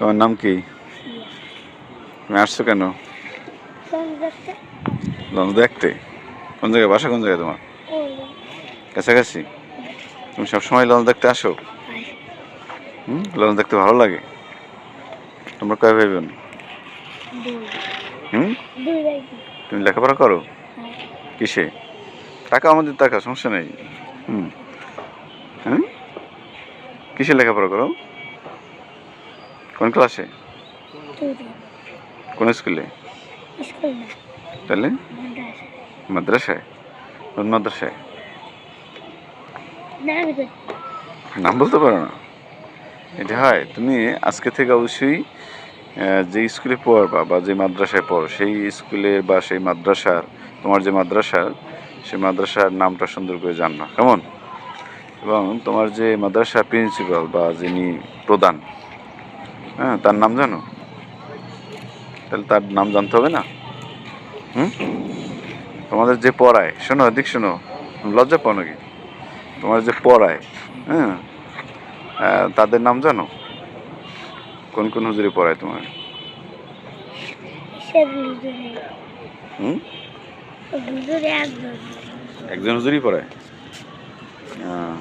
তোমার নাম কি? তুমি আসছো কেন? লঞ্চ দেখতে। কোন জায়গায়? বাসা কোন জায়গায় তোমার? কাছাকাছি? তুমি সবসময় লঞ্চ দেখতে আসো? হুম? লঞ্চ দেখতে ভালো লাগে? তোমরা কয় ভাই বোন? হুম? তুমি লেখাপড়া করো? কিসে? টাকা আমাদের টাকা সমস্যা নেই। হুম? হ্যাঁ কিসে লেখাপড়া করো? কোন ক্লাসে? কোন স্কুলে? তাহলে? মাদ্রাসায়? কোন মাদ্রাসায়? নাম বলতে পারো না। এটা হয় তুমি আজকে থেকে অবশ্যই যে স্কুলে পড়বা বা যে মাদ্রাসায় পড়ো সেই স্কুলের বা সেই মাদ্রাসার তোমার যে মাদ্রাসার সেই মাদ্রাসার নামটা সুন্দর করে জানবা। কেমন? এবং তোমার যে মাদ্রাসা প্রিন্সিপাল বা যিনি প্রধান হ্যাঁ তার নাম জানো? তাহলে তার নাম জানতে হবে না? হুম? তোমাদের যে পড়ায় শোনো দিক শোনো লজ্জা পাও নাকি? তোমার যে পড়ায় হ্যাঁ? তাদের নাম জানো? কোন কোন হুজুরি পড়ায় তোমার? হুম? একজন। হুজুরি পড়ায়? আহ,